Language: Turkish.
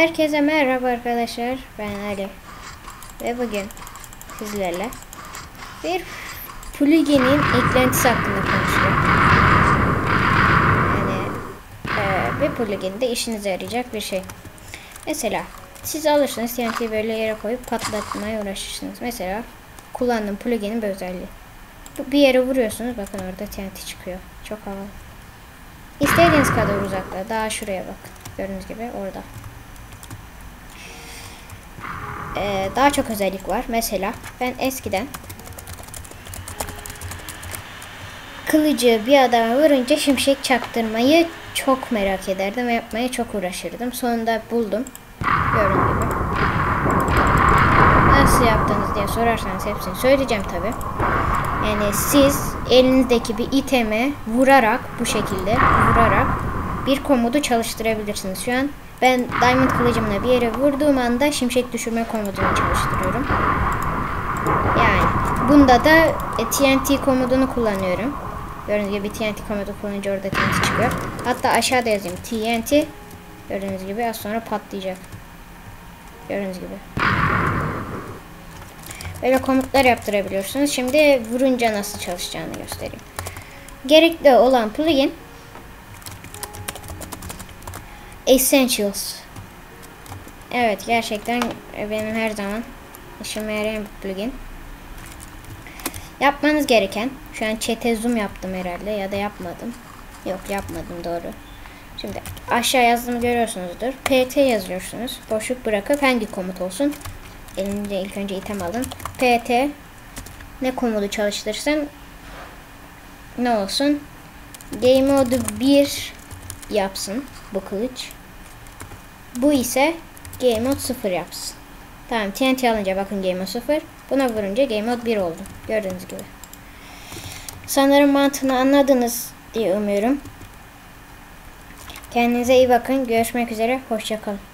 Herkese merhaba arkadaşlar. Ben Ali. Ve bugün sizlerle bir plugin'in eklentisi hakkında konuşacağım. Yani e, bir plugin de işinize yarayacak bir şey. Mesela siz alırsınız TNT'yi böyle yere koyup patlatmaya uğraşırsınız. Mesela kullandığım plugin'in bir özelliği. Bir yere vuruyorsunuz bakın orada TNT çıkıyor. Çok havalı. İstediğiniz kadar uzakta. Daha şuraya bak. Gördüğünüz gibi orada. Ee, daha çok özellik var. Mesela ben eskiden kılıcı bir adama vurunca şimşek çaktırmayı çok merak ederdim ve yapmaya çok uğraşırdım. Sonunda buldum. Gördüğünüz gibi. Nasıl yaptınız diye sorarsanız hepsini söyleyeceğim tabi. Yani siz elinizdeki bir iteme vurarak bu şekilde vurarak bir komodu çalıştırabilirsiniz. Şu an ben diamond kılıcımla bir yere vurduğum anda şimşek düşürme komodunu çalıştırıyorum. Yani bunda da e, TNT komodunu kullanıyorum. Gördüğünüz gibi TNT komodu kullanınca orada TNT çıkıyor. Hatta aşağıda yazayım TNT. Gördüğünüz gibi az sonra patlayacak. Gördüğünüz gibi. Böyle komutlar yaptırabiliyorsunuz. Şimdi vurunca nasıl çalışacağını göstereyim. Gerekli olan plugin Essentials. Evet gerçekten benim her zaman işime yarayan bir plugin. Yapmanız gereken şu an chat'e zoom yaptım herhalde ya da yapmadım. Yok yapmadım doğru. Şimdi aşağı yazdığımı görüyorsunuzdur. pt yazıyorsunuz. Boşluk bırakıp hangi komut olsun? Elinde ilk önce item alın. pt ne komutu çalıştırsın? Ne olsun? Game mode 1 yapsın bu kılıç. Bu ise Game Mode 0 yapsın. Tamam TNT alınca bakın Game Mode 0. Buna vurunca Game Mode 1 oldu. Gördüğünüz gibi. Sanırım mantığını anladınız diye umuyorum. Kendinize iyi bakın. Görüşmek üzere. Hoşçakalın.